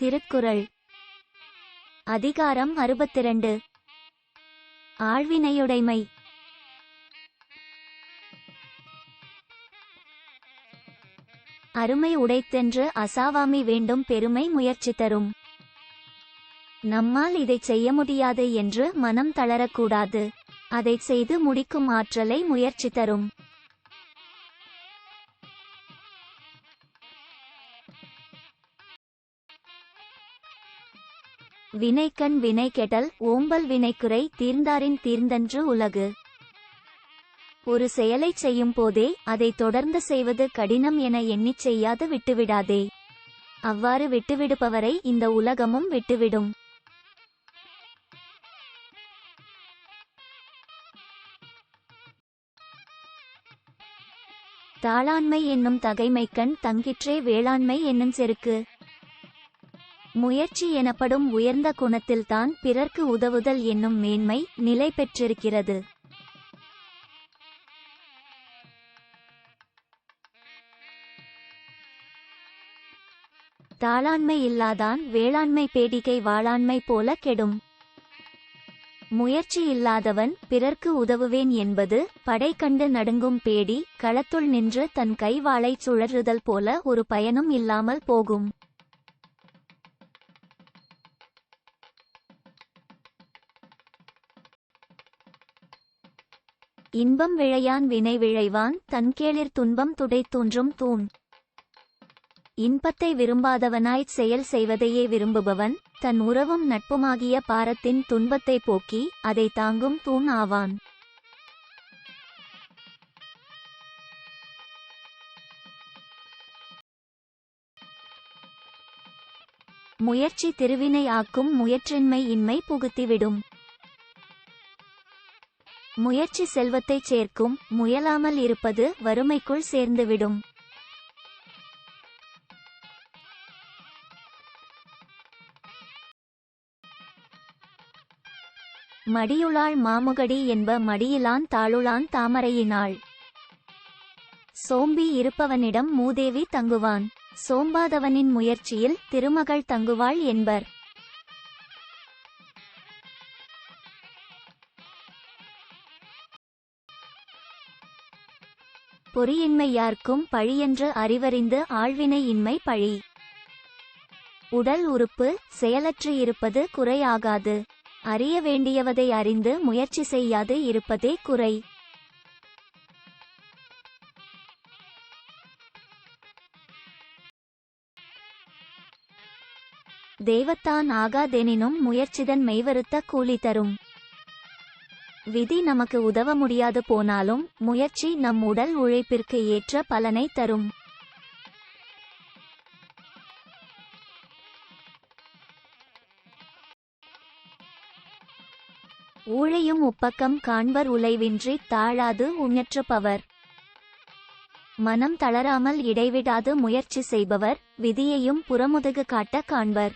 திருக்குறள். அதிகாரம் அறுபத்திரண்டு. ஆழ்வினையுடைமை. அருமை உடைத்தென்று அசாவாமி வேண்டும் பெருமை முயற்சி தரும். நம்மால் இதை செய்ய முடியாது என்று மனம் தளரக்கூடாது. அதை செய்து முடிக்கும் ஆற்றலை முயற்சி தரும். வினைக்கண் வினை கெடல் ஓம்பல் வினைக்குறை தீர்ந்தாரின் தீர்ந்தன்று உலகு. ஒரு செயலைச் செய்யும் போதே அதை தொடர்ந்து செய்வது கடினம் என எண்ணிச் செய்யாது விட்டுவிடாதே. அவ்வாறு விட்டுவிடுபவரை இந்த உலகமும் விட்டுவிடும். தாளாண்மை என்னும் தகைமைக்கண் தங்கிற்றே வேளாண்மை என்னும் செருக்கு. முயற்சி எனப்படும் உயர்ந்த குணத்தில்தான் பிறர்க்கு உதவுதல் என்னும் மேன்மை நிலை பெற்றிருக்கிறது. தாளாண்மை இல்லாதான் வேளாண்மை பேடிகை வாளாண்மை போல கெடும். முயற்சி இல்லாதவன் பிறர்க்கு உதவுவேன் என்பது படை கண்டு நடுங்கும் பேடி களத்துள் நின்று தன் கை வாளைச் சுழறுதல் போல ஒரு பயனும் இல்லாமல் போகும். இன்பம் விழையான் வினை விழைவான் தன்கேளிர் துன்பம் துடை தூன்றும் தூண். இன்பத்தை விரும்பாதவனாய்ச் செயல் செய்வதையே விரும்புபவன் தன் உறவும் நட்புமாகிய பாரத்தின் துன்பத்தை போக்கி அதை தாங்கும் தூண் ஆவான். முயற்சி திருவினை ஆக்கும் முயற்றின்மை இன்மை புகுத்திவிடும். முயற்சி செல்வத்தைச் சேர்க்கும் முயலாமல் இருப்பது வறுமைக்குள் சேர்ந்துவிடும். மடியுளாள் மாமுகடி என்ப மடியிலான் தாளுளான் தாமரையினாள். சோம்பி இருப்பவனிடம் மூதேவி தங்குவான். சோம்பாதவனின் முயற்சியில் திருமகள் தங்குவாள் என்பர். பொறியின்மை யார்க்கும் பழியென்று அறிவறிந்து ஆழ்வினை இன்மை பழி. உடல் உறுப்பு செயலற்று இருப்பது குறையாகாது. அறிய வேண்டியவதை அறிந்து முயற்சி செய்யாது இருப்பதே குறை. தெய்வத்தான் ஆகாதெனினும் முயற்சிதன் மெய்வருத்த கூலி தரும். விதி நமக்கு உதவ முடியாது போனாலும் முயற்சி நம் உடல் உழைப்பிற்கு ஏற்ற பலனை தரும். ஊழையும் உப்பக்கம் காண்பர் உலைவின்றி தாழாது உஞற்றுபவர் மனம் தளராமல் இடைவிடாது முயற்சி செய்பவர் விதியையும் புறமுதுகு காட்ட காண்பர்.